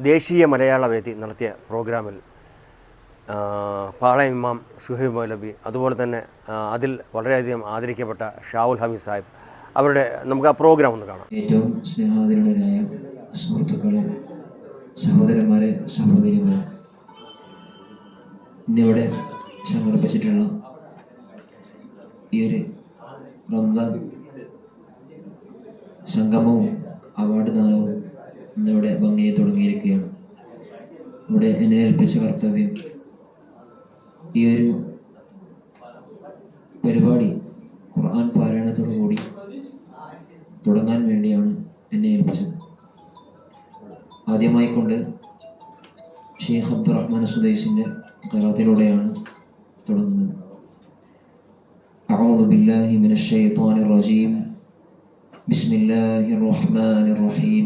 ദേശീയ മലയാള വേദി നടത്തിയ പ്രോഗ്രാമിൽ പാളയം ഇമാം ഷുഹൈബ് മൗലബി അതുപോലെ തന്നെ അതിൽ വളരെയധികം ആദരിക്കപ്പെട്ട ഷാവുൽ ഹമീദ് സാഹിബ് അവരുടെ നമുക്ക് ആ പ്രോഗ്രാം ഒന്ന് കാണാം. ഏറ്റവും സ്നേഹാതിരുടേതായ സുഹൃത്തുക്കളെ സഹോദരന്മാരെ സഹോദരിമാരെ ഇന്നിവിടെ സമർപ്പിച്ചിട്ടുള്ള ഈ ഒരു റംദാൻ സംഗമവും അവാർഡ് ദാനവും ഇന്നിവിടെ ഭംഗിയെ തുടങ്ങിയിരിക്കുകയാണ് ഇവിടെ എന്നെ ഏൽപ്പിച്ച കർത്തവ്യം ഈ ഒരു പരിപാടി ഖുർആൻ പാരായണത്തോടു കൂടി തുടങ്ങാൻ വേണ്ടിയാണ് എന്നെ ഏൽപ്പിച്ചത് ആദ്യമായി കൊണ്ട് ഷെയ്ഖ് അബ്ദുറഹ്മാൻ സുദൈസിൻ്റെ കലാത്തിലൂടെയാണ് തുടങ്ങുന്നത് أعوذ بالله من الشيطان الرجيم بسم الله الرحمن الرحيم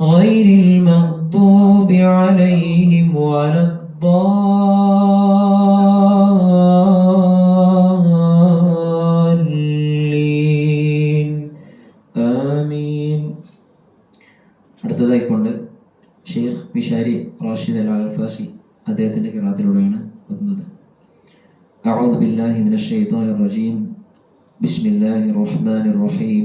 غير المغضوب عليهم ولا الضالين آمين അടുത്തതായി കൊണ്ട് ഷെയ്ഖ് മിഷാരി റാഷിദ് അൽ അൽഫാസി അദ്ദേഹത്തിൻ്റെ കിറാത്തിലൂടെയാണ് വന്നത് أعوذ بالله من الشيطان الرجيم بسم الله الرحمن الرحيم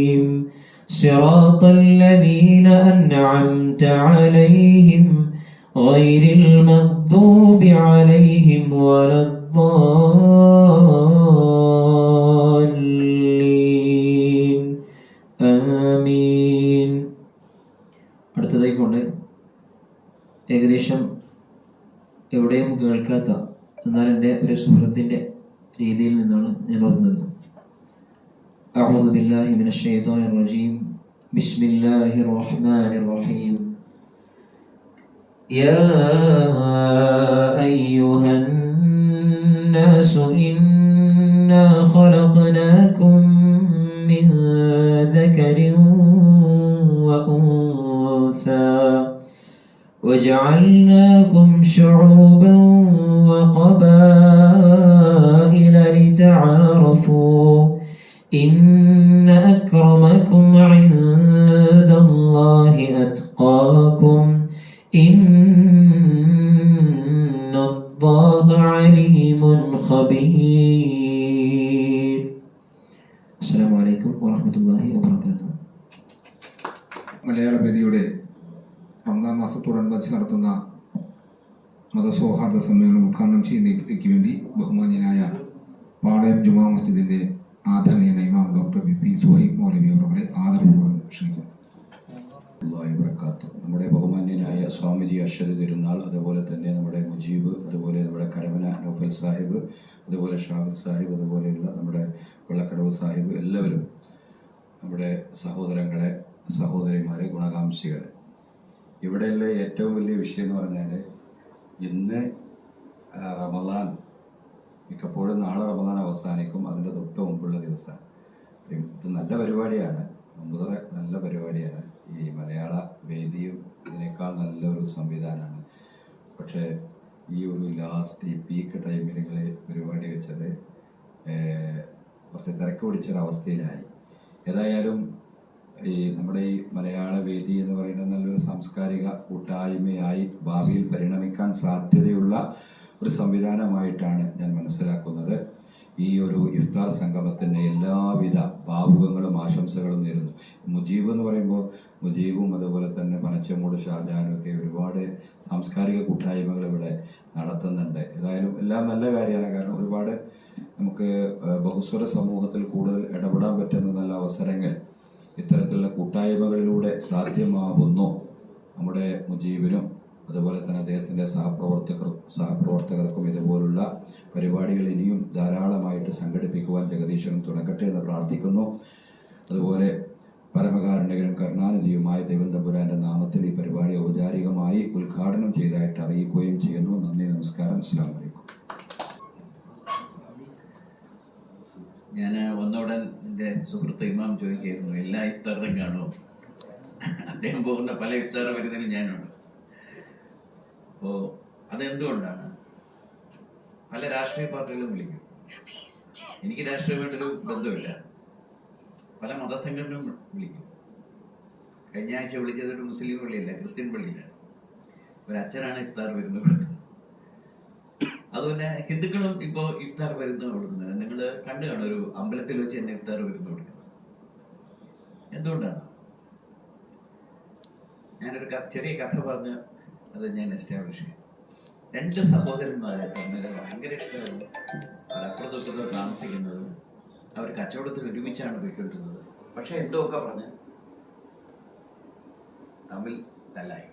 صراط الذين أنعمت عليهم غير المغضوب عليهم ولا الضالين آمين അടുത്തതായി കൊണ്ട് ഏകദേശം എവിടെയും കേൾക്കാത്ത എന്നാൽ എൻ്റെ ഒരു സുഹൃത്തിൻ്റെ രീതിയിൽ നിന്നാണ് ഞാൻ ഓതുന്നത് أعوذ بالله من الشيطان الرجيم بسم الله الرحمن الرحيم. يا أيها الناس إنا خلقناكم من ذكر وأنثى وجعلناكم شعوبا عليم خبير السلام عليكم ورحمة الله وبركاته മലയാള വേദിയുടെ റംസാൻ മാസത്തോടനുബന്ധിച്ച് നടത്തുന്ന മതസൗഹാർദ്ദ സമ്മേളനം ഉദ്ഘാടനം ചെയ്യുന്നതിലേക്ക് വേണ്ടി ബഹുമാന്യനായ പാളയം ജുമാ മസ്ജിദിന്റെ ആദരണീയന ഇമാം ഡോക്ടർ വി പി സുഹൈബ് മൗലവി അവരുടെ ആദരപൂർവ്വം ക്ഷണിക്കുന്നു നമ്മുടെ ബഹുമാന്യനായ സ്വാമിജി അഷദ് തിരുനാൾ അതുപോലെ തന്നെ നമ്മുടെ മുജീബ് അതുപോലെ നമ്മുടെ കരമന നൗഫൽ സാഹിബ് അതുപോലെ ഷാഹിദ് സാഹിബ് അതുപോലെയുള്ള നമ്മുടെ വെള്ളക്കടവ് സാഹിബ് എല്ലാവരും നമ്മുടെ സഹോദരങ്ങളെ സഹോദരിമാരെ ഗുണകാംക്ഷികളെ. ഇവിടെയുള്ള ഏറ്റവും വലിയ വിഷയം എന്ന് പറഞ്ഞാൽ ഇന്ന് റമദാൻ. മിക്കപ്പോഴും നാളെ റമദാൻ അവസാനിക്കും അതിന്റെ തൊട്ട് മുമ്പുള്ള ദിവസമാണ്. ഇത് നല്ല പരിപാടിയാണ് ഒമ്പതര നല്ല പരിപാടിയാണ്. ഈ മലയാള വേദിയും ഇതിനേക്കാൾ നല്ലൊരു സംവിധാനമാണ്. പക്ഷേ ഈ ഒരു ലാസ്റ്റ് ഈ പീക്ക് ടൈമിൽ നിങ്ങൾ പരിപാടി വെച്ചത് കുറച്ച് തിരക്ക് പിടിച്ചൊരവസ്ഥയിലായി ഏതായാലും ഈ നമ്മുടെ ഈ മലയാള വേദി എന്ന് പറയുന്നത് നല്ലൊരു സാംസ്കാരിക കൂട്ടായ്മയായി ഭാവിയിൽ പരിണമിക്കാൻ സാധ്യതയുള്ള ഒരു സംവിധാനമായിട്ടാണ് ഞാൻ മനസ്സിലാക്കുന്നത്. ഈ ഒരു ഇഫ്താർ സംഗമത്തിന് എല്ലാവിധ ഭാവുകങ്ങളും ആശംസകളും നേരുന്നു. മുജീബ് എന്ന് പറയുമ്പോൾ മുജീബും അതുപോലെ തന്നെ പനച്ചമൂട് ഷാജാനും ഒക്കെ ഒരുപാട് സാംസ്കാരിക കൂട്ടായ്മകൾ ഇവിടെ നടത്തുന്നുണ്ട്. ഏതായാലും എല്ലാം നല്ല കാര്യമാണ്. കാരണം ഒരുപാട് നമുക്ക് ബഹുസ്വര സമൂഹത്തിൽ കൂടുതൽ ഇടപെടാൻ പറ്റുന്ന നല്ല അവസരങ്ങൾ. ഇത്തരത്തിലുള്ള കൂട്ടായ്മകളിലൂടെ സാധ്യമാവുന്നു നമ്മുടെ മുജീബിനും. അതുപോലെ തന്നെ അദ്ദേഹത്തിന്റെ സഹപ്രവർത്തകർ സഹപ്രവർത്തകർക്കും ഇതുപോലുള്ള പരിപാടികൾ ഇനിയും ധാരാളമായിട്ട് സംഘടിപ്പിക്കുവാൻ ജഗദീശൻ തുടങ്ങട്ടെ എന്ന് പ്രാർത്ഥിക്കുന്നു. അതുപോലെ പരമകാരുണ്യകനും കരുണാനിധിയുമായ ദൈവം നാമത്തിൽ ഈ പരിപാടി ഔപചാരികമായി ഉദ്ഘാടനം ചെയ്തതായിട്ട് അറിയിക്കുകയും ചെയ്യുന്നു. നന്ദി നമസ്കാരം. അസ്സാം വലൈക്കും ഞാൻ വന്നോടൻ എന്റെ സുഹൃത്ത് ഇമാം ചോദിക്കായിരുന്നു എല്ലാ ഇഫ്താറും കാണുമോ? അദ്ദേഹം പോകുന്ന പല ഇഫ്താർ വരുന്നതിൽ ഞാനുണ്ട്. അപ്പോൾ അതെന്തുകൊണ്ടാണ്? പല രാഷ്ട്രീയ പാർട്ടികളും വിളിക്കും. എനിക്ക് രാഷ്ട്രീയമായിട്ടൊരു ബന്ധമില്ല പല മതസംഘടനകളും വിളിക്കും. കഴിഞ്ഞ ആഴ്ച വിളിച്ചത് ഒരു മുസ്ലിം പള്ളിയല്ല ക്രിസ്ത്യൻ പള്ളിയിലാണ്. ഒരു ഇഫ്താർ വരുന്നത് കൊടുത്തത്. അതുപോലെ ഹിന്ദുക്കളും ഇപ്പോ ഇഫ്താർ വരുന്ന കൊടുക്കുന്നത് നിങ്ങൾ കണ്ടു കാണും ഒരു അമ്പലത്തിൽ വെച്ച് തന്നെ ഇഫ്താർ വരുന്ന കൊടുക്കുന്നത്. എന്തുകൊണ്ടാണ്? ഞാനൊരു ചെറിയ കഥ പറഞ്ഞ് അത് ഞാൻ എസ്റ്റാബ്ലിഷ് ചെയ്യും രണ്ട് സഹോദരന്മാരെ തമ്മിൽ ഭയങ്കര അപ്പുറത്തും ഇപ്പുറത്തും താമസിക്കുന്നത് അവർ കച്ചവടത്തിൽ ഒരുമിച്ചാണ് പോയിക്കൊണ്ടിരുന്നത്. പക്ഷെ എന്തൊക്കെ പറഞ്ഞ്? തമ്മിൽ തല്ലായി.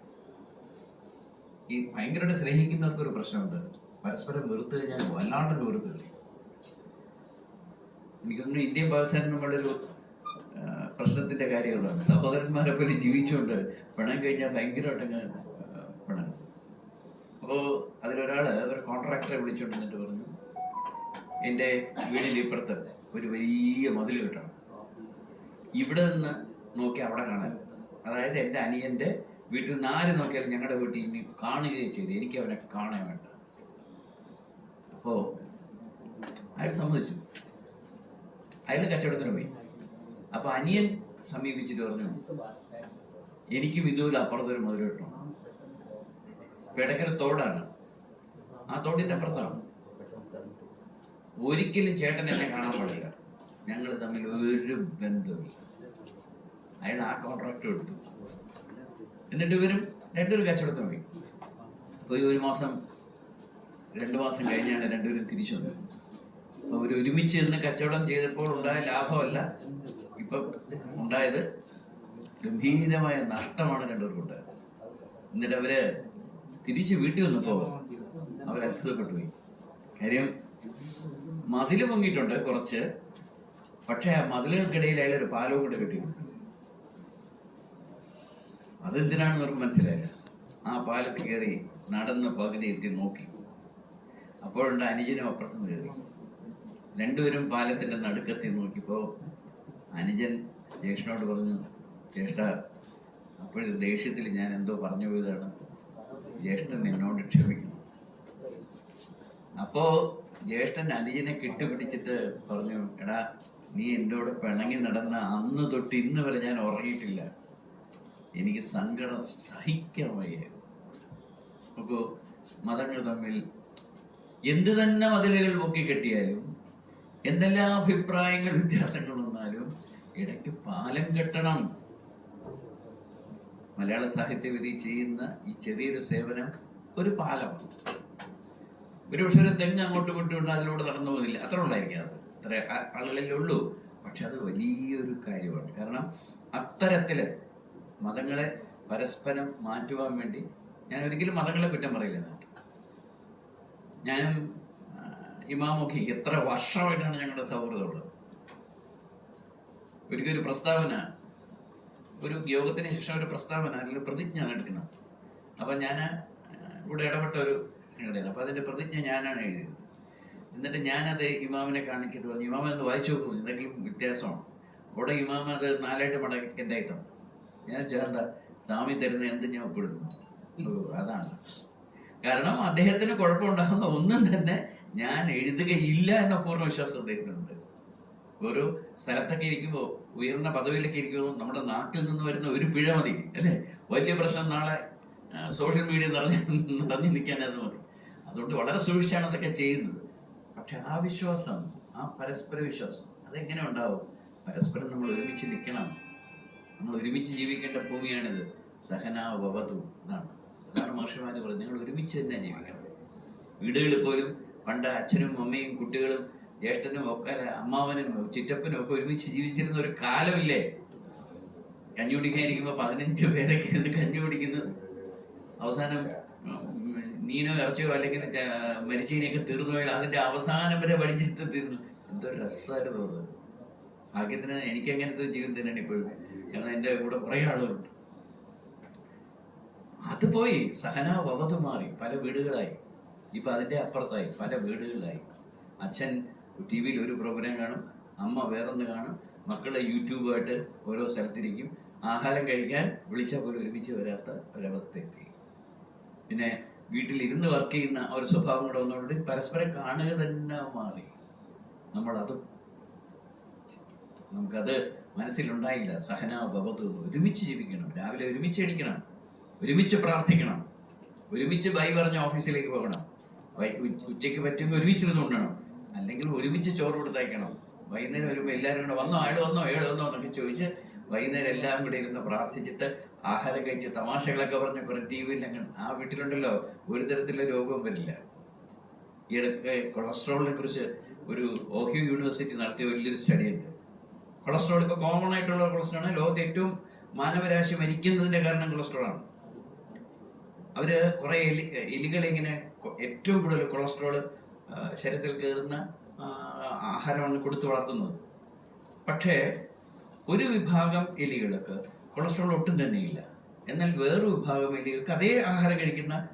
ഈ ഭയങ്കരമായിട്ട് സ്നേഹിക്കുന്നവർക്ക് ഒരു പ്രശ്നമുണ്ട്. പരസ്പരം വെറുത്ത് കഴിഞ്ഞാൽ വല്ലാണ്ട് വെറുത്തില്ലേ എനിക്കൊന്നും ഇന്ത്യൻ പാകിസ്ഥാൻ നമ്മളൊരു പ്രശ്നത്തിന്റെ കാര്യങ്ങളാണ് സഹോദരന്മാരെ പോലെ ജീവിച്ചുകൊണ്ട് പണം കഴിഞ്ഞാൽ പണം അപ്പോൾ അതിലൊരാൾ ഒരു കോൺട്രാക്ടറെ വിളിച്ചോണ്ട് എന്നിട്ട് പറഞ്ഞു എന്റെ വീടിന്റെ ഇപ്പുറത്ത് ഒരു വലിയ മതിൽ കെട്ടണം. ഇവിടെ നിന്ന് നോക്കി അവിടെ കാണാൻ. അതായത് എന്റെ അനിയന്റെ വീട്ടിൽ നിന്ന് ആര് നോക്കിയാലും ഞങ്ങളുടെ വീട്ടിൽ ഇനി കാണുകയും ചെയ്തു. എനിക്ക് അവനെ കാണാൻ വേണ്ട. അപ്പോ അയാൾ സമ്മതിച്ചു. അയാൾ കച്ചവടത്തിന് പോയി. അപ്പൊ അനിയൻ സമീപിച്ചിട്ട് പറഞ്ഞു എനിക്കും ഇതുപോലെ അപ്പുറത്തൊരു മതിൽ കിട്ടണം. പിടക്കര തോടാണ്. ആ തോടിന്റെ അപ്പുറത്താണ്. ഒരിക്കലും ചേട്ടൻ എന്നെ കാണാൻ പാടില്ല. ഞങ്ങൾ തമ്മിൽ ഒരു ബന്ധമില്ല അയാൾ ആ കോൺട്രാക്ട് എടുത്തു. എന്നിട്ട് ഇവരും രണ്ടുപേരും കച്ചവടത്തിന് പോയി. പോയി ഒരു മാസം രണ്ടു മാസം കഴിഞ്ഞാണ് രണ്ടുപേരും തിരിച്ചു വന്നത്. അപ്പൊ അവർ ഒരുമിച്ച് നിന്ന് കച്ചവടം ചെയ്തപ്പോൾ ഉണ്ടായ ലാഭമല്ല. ഇപ്പം ഉണ്ടായത് ഗംഭീരമായ നഷ്ടമാണ് രണ്ടുപേർക്കും ഉണ്ടായത്. എന്നിട്ട് അവർ തിരിച്ച് വീട്ടിൽ വന്നപ്പോ അവർ അത്ഭുതപ്പെട്ടു. പോയി കാര്യം മതിൽ പൊങ്ങിയിട്ടുണ്ട് കുറച്ച്. പക്ഷെ ആ മതിലുകൾക്കിടയിൽ അയാൾ ഒരു പാലവും കൂടെ കിട്ടി അതെന്തിനാണെന്ന് അവർക്ക് മനസ്സിലായില്ല. ആ പാലത്ത് കയറി നടന്ന് പകുതി എത്തി നോക്കി. അപ്പോഴുണ്ട് അനുജനും അപ്പുറത്തുനിന്ന് കയറി. രണ്ടുപേരും പാലത്തിന്റെ നടുക്കെത്തി നോക്കിയപ്പോ അനുജൻ ജ്യേഷ്ഠനോട് പറഞ്ഞു ജ്യേഷ്ഠ അപ്പോഴത്തെ ദേഷ്യത്തിൽ ഞാൻ എന്തോ പറഞ്ഞു പോയതാണ്. ജ്യേഷ്ഠൻ എന്നോട് ക്ഷമിക്കണം. അപ്പോ ജ്യേഷ്ഠൻ അനുജനെ കെട്ടുപിടിച്ചിട്ട് പറഞ്ഞു എടാ നീ എന്നോട് പിണങ്ങി നടന്ന അന്ന് തൊട്ട് ഇന്ന് വരെ ഞാൻ ഉറങ്ങിയിട്ടില്ല. എനിക്ക് സങ്കടം സഹിക്കാൻ വയ്യ. നോക്കൂ മതങ്ങൾ തമ്മിൽ എന്ത് തന്നെ മതിലുകൾ പൊക്കി കെട്ടിയാലും എന്തെല്ലാം അഭിപ്രായങ്ങൾ വ്യത്യാസങ്ങൾ വന്നാലും ഇടയ്ക്ക് പാലം കെട്ടണം. മലയാള സാഹിത്യവിധി ചെയ്യുന്ന ഈ ചെറിയൊരു സേവനം ഒരു പാലമാണ്. ഒരുപക്ഷെ ഒരു തെങ്ങ് അങ്ങോട്ടും ഇങ്ങോട്ടും അതിലൂടെ നടന്നു പോകുന്നില്ല അത്ര ഉള്ളായിരിക്കും അത്. അത്ര ആളുകളിലേ ഉള്ളൂ. പക്ഷെ അത് വലിയൊരു കാര്യമാണ്. കാരണം അത്തരത്തിൽ മതങ്ങളെ പരസ്പരം മാറ്റുവാൻ വേണ്ടി ഞാൻ ഒരിക്കലും മതങ്ങളെ കുറ്റം പറയില്ല. ഞാനും ഇമാമൊക്കെ എത്ര വർഷമായിട്ടാണ് ഞങ്ങളുടെ സൗഹൃദമുള്ളത് ഒരിക്കലും ഒരു പ്രസ്താവന ഒരു യോഗത്തിന് ശേഷം ഒരു പ്രസ്താവന അല്ലെങ്കിൽ പ്രതിജ്ഞ എടുക്കണം. അപ്പൊ ഞാൻ ഇവിടെ ഇടപെട്ട ഒരു സംഘടന അപ്പൊ അതിന്റെ പ്രതിജ്ഞ ഞാനാണ് എഴുതിയത്. എന്നിട്ട് ഞാനത് ഇമാമിനെ കാണിച്ചിട്ട് പറഞ്ഞു ഇമാമ ഒന്ന് വായിച്ചു നോക്കും എന്തെങ്കിലും വ്യത്യാസമാണ് അവിടെ ഇമാമ അത് നാലായിട്ട് മടക്കി എന്റെ ഞാൻ ചേർന്ന സ്വാമി തരുന്ന എന്ത് ഞാൻ ഒപ്പിടുന്നു? അതാണ്. കാരണം അദ്ദേഹത്തിന് കുഴപ്പമുണ്ടാകുന്ന ഒന്നും തന്നെ ഞാൻ എഴുതുകയില്ല എന്ന പൂർണ വിശ്വാസം അദ്ദേഹത്തിനുണ്ട്. ഓരോ സ്ഥലത്തൊക്കെ ഇരിക്കുമ്പോൾ ഉയർന്ന പദവിയിലൊക്കെ ഇരിക്കുമ്പോൾ നമ്മുടെ നാട്ടിൽ നിന്ന് വരുന്ന ഒരു പിഴ മതി അല്ലേ? വലിയ പ്രശ്നം നാളെ സോഷ്യൽ മീഡിയ നിറഞ്ഞ് നിറഞ്ഞു അത് മതി. അതുകൊണ്ട് വളരെ സൂക്ഷിച്ചാണ് അതൊക്കെ ചെയ്യുന്നത്. പക്ഷെ ആ വിശ്വാസം ആ പരസ്പര വിശ്വാസം അതെങ്ങനെ ഉണ്ടാവും? പരസ്പരം നമ്മൾ ഒരുമിച്ച് നിൽക്കണം. നമ്മൾ ഒരുമിച്ച് ജീവിക്കേണ്ട ഭൂമിയാണിത്. സഹനാവതു എന്നാണ്. അതാണ് മഹർഷിമാര് പറയുന്നത് നിങ്ങൾ ഒരുമിച്ച് തന്നെ ജീവിക്കണം. വീടുകളിൽ പോലും പണ്ട് അച്ഛനും അമ്മയും കുട്ടികളും ജ്യേഷ്ഠനും ഒക്കെ അമ്മാവനും ചിറ്റപ്പനും ഒക്കെ ഒരുമിച്ച് ജീവിച്ചിരുന്ന ഒരു കാലമില്ലേ? കഞ്ഞി കുടിക്കാൻ ഇരിക്കുമ്പോൾ പതിനഞ്ച് പേരൊക്കെ ഇരുന്ന് കഞ്ഞി കുടിക്കുന്നത്. അവസാനം മീനോ ഇറച്ചിയോ അല്ലെങ്കിൽ മരിച്ചീനെയൊക്കെ തീർന്നു പോയാൽ അതിന്റെ അവസാനം വരെ പഠിച്ചിട്ട് തീർന്നു എന്തോ രസമായിരുന്നു അത് ഭാഗ്യത്തിന് എനിക്ക് അങ്ങനത്തെ ജീവിതം തന്നെയാണ് ഇപ്പോഴും. കാരണം എന്റെ കൂടെ കുറേ ആളുകളുണ്ട്. അത് പോയി. സഹന വവത് മാറി. പല വീടുകളായി. ഇപ്പൊ അതിന്റെ അപ്പുറത്തായി. പല വീടുകളായി. അച്ഛൻ ടി വിയിൽ ഒരു പ്രോഗ്രാം കാണും അമ്മ വേറൊന്ന് കാണും മക്കളെ യൂട്യൂബായിട്ട് ഓരോ സ്ഥലത്തിരിക്കും. ആഹാരം കഴിക്കാൻ വിളിച്ചാൽ പോലും ഒരുമിച്ച് വരാത്ത ഒരവസ്ഥ എത്തി പിന്നെ വീട്ടിൽ ഇരുന്ന് വർക്ക് ചെയ്യുന്ന ഒരു സ്വഭാവം കൂടെ വന്നുകൊണ്ട് പരസ്പരം കാണുക തന്നെ മാറി. നമ്മളത് നമുക്കത് മനസ്സിലുണ്ടായില്ല. സഹന ഭവത്ത് ഒരുമിച്ച് ജീവിക്കണം. രാവിലെ ഒരുമിച്ച് എണിക്കണം. ഒരുമിച്ച് പ്രാർത്ഥിക്കണം. ഒരുമിച്ച് ബൈ പറഞ്ഞ് ഓഫീസിലേക്ക് പോകണം. ഉച്ചയ്ക്ക് പറ്റുമെങ്കിൽ ഒരുമിച്ചിരുന്ന് ഉണ്ണണം. അല്ലെങ്കിൽ ഒരുമിച്ച് ചോറ് കൊടുത്തയക്കണം. വൈകുന്നേരം വരുമ്പോൾ എല്ലാവരും കൂടെ വന്നോ? ആട് വന്നോ? ഏട് വന്നോ? എന്നൊക്കെ ചോദിച്ച് വൈകുന്നേരം എല്ലാം കൂടെ ഇരുന്ന് പ്രാർത്ഥിച്ചിട്ട് ആഹാരം കഴിച്ച് തമാശകളൊക്കെ പറഞ്ഞ് കുറെ ടി വിയിൽ ആ വീട്ടിലുണ്ടല്ലോ ഒരു തരത്തിലുള്ള രോഗവും വരില്ല. ഈ ഇടയ്ക്ക് കൊളസ്ട്രോളിനെ കുറിച്ച് ഒരു ഓഹിയോ യൂണിവേഴ്സിറ്റി നടത്തിയ വലിയൊരു സ്റ്റഡി ഉണ്ട് കൊളസ്ട്രോൾ ഇപ്പോൾ കോമൺ ആയിട്ടുള്ള കൊളസ്ട്രോൾ ആണ്. ലോകത്ത് ഏറ്റവും മാനവരാശി മരിക്കുന്നതിന്റെ കാരണം കൊളസ്ട്രോൾ ആണ്. അവർ കുറെ എലി എലികളെ ഇങ്ങനെ ഏറ്റവും കൂടുതൽ കൊളസ്ട്രോൾ ശരീരത്തിൽ കയറുന്ന ആഹാരമാണ് കൊടുത്തു വളർത്തുന്നത്. പക്ഷേ ഒരു വിഭാഗം എലികൾക്ക് കൊളസ്ട്രോൾ ഒട്ടും തന്നെ ഇല്ല. എന്നാൽ വേറൊരു വിഭാഗം എലികൾക്ക് അതേ ആഹാരം കഴിക്കുന്ന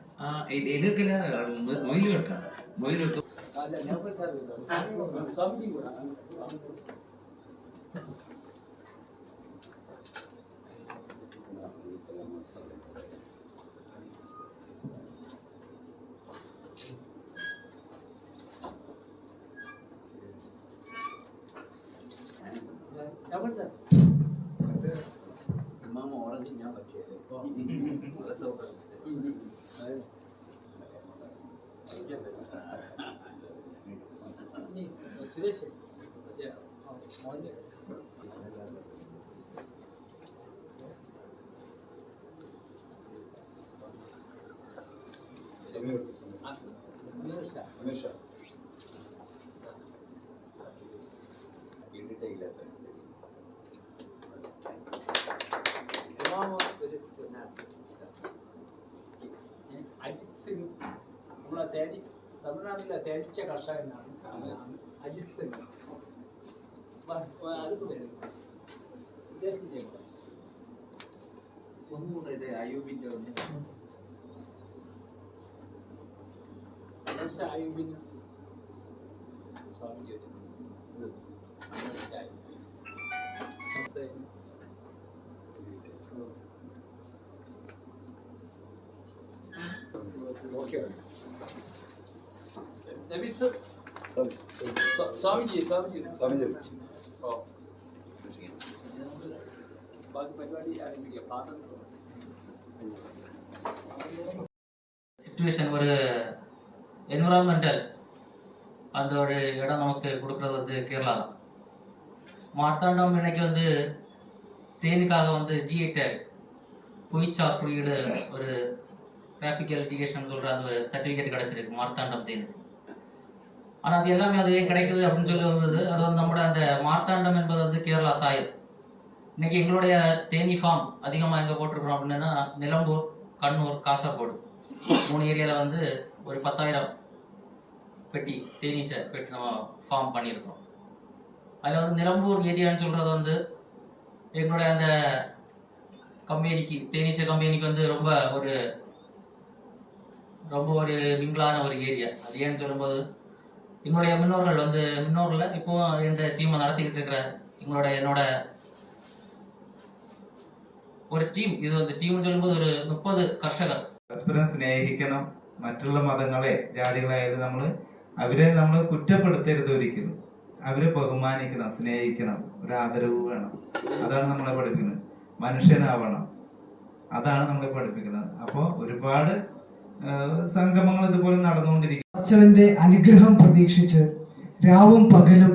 ആ, എലി- എലികൾക്കല്ല മൊ- മൊയിലുകൾക്കാണ് മൊയിലുകൾക്ക് ഇമാമ ഓറഞ്ച് ഞാൻ അജിത് തമിഴ്നാട്ടിലെ തേടിച്ച കർഷകനാണ് അജിത് സിംഗ് അത് വരും വിദേശത്ത് ഒന്നുകൂടെ അയ്യൂബിന്റെ ഒന്ന് പക്ഷേ ആയുബിന് സ്വാമി ഒരു ഓക്കെ നബീസ് സ്വാമിജി സ്വാമിജി ഓ ബാക്കി പരിപാടി ആരംഭിക്കാം പാത്രം சுச்சுவேஷன் ஒரு என்விரான்மெண்டல் அந்த ஒரு இடம் நமக்கு கொடுக்குறது வந்து கேரளா தான் மார்த்தாண்டம் இன்னைக்கு வந்து தேனுக்காக வந்து ஜிஐ டேக் புய்ச்சா குறியீடு ஒரு கிராஃபிக்கல் இண்டிகேஷன் சொல்கிற அந்த ஒரு சர்டிஃபிகேட் கிடச்சிருக்கு மார்த்தாண்டம் தேன் ஆனால் அது எல்லாமே அது ஏன் கிடைக்குது அப்படின்னு சொல்லி வந்தது அது வந்து நம்மளோட அந்த மார்த்தாண்டம் என்பது வந்து கேரளா சாயல். இன்னைக்கு எங்களுடைய தேனி ஃபார்ம் அதிகமாக எங்கே போட்டிருக்கிறோம் அப்படின்னா நிலம்பூர் கண்ணூர் காசர்கோடு. மூணு ஏரியாவில் வந்து ஒரு பத்தாயிரம் பெட்டி தேனீசை பெட்டி நம்ம ஃபார்ம் பண்ணியிருக்கோம். அதில் வந்து நிலம்பூர் ஏரியான்னு சொல்கிறது வந்து எங்களுடைய அந்த கம்பெனிக்கு தேனீசை கம்பெனிக்கு வந்து ரொம்ப ஒரு ரொம்ப ஒரு மிங்கலான ஒரு ஏரியா அது ஏன்னு சொல்லும்போது எங்களுடைய முன்னோர்கள் வந்து முன்னோரில் இப்போ இந்த டீமை நடத்திக்கிட்டு இருக்கிற எங்களோட என்னோட ஒரு டீம் இது வந்து டீம்னு சொல்லும்போது ஒரு முப்பது கர்ஷகர் പരസ്പരം സ്നേഹിക്കണം മറ്റുള്ള മതങ്ങളെ ജാതികളായാലും നമ്മൾ അവരെ നമ്മൾ കുറ്റപ്പെടുത്തരുത് ഒരിക്കലും അവരെ ബഹുമാനിക്കണം സ്നേഹിക്കണം ഒരു ആദരവ് വേണം അതാണ് നമ്മളെ പഠിപ്പിക്കുന്നത് മനുഷ്യനാവണം അതാണ് നമ്മളെ പഠിപ്പിക്കുന്നത് അപ്പോൾ ഒരുപാട് ആ, സംഗമങ്ങൾ ഇതുപോലെ നടന്നുകൊണ്ടിരിക്കും അച്ഛനന്റെ അനുഗ്രഹം പ്രതീക്ഷിച്ച് രാവും പകലും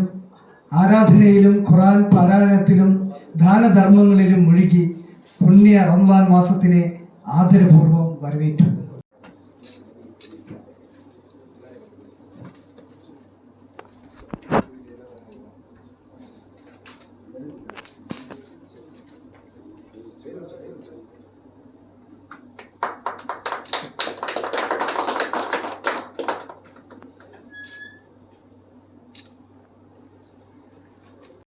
ആരാധനയിലും ഖുറാൻ പാരായണത്തിലും ദാനധർമ്മങ്ങളിലും മുഴുകി പുണ്യ റംസാൻ മാസത്തിനെ ആദരപൂർവം വരവേറ്റു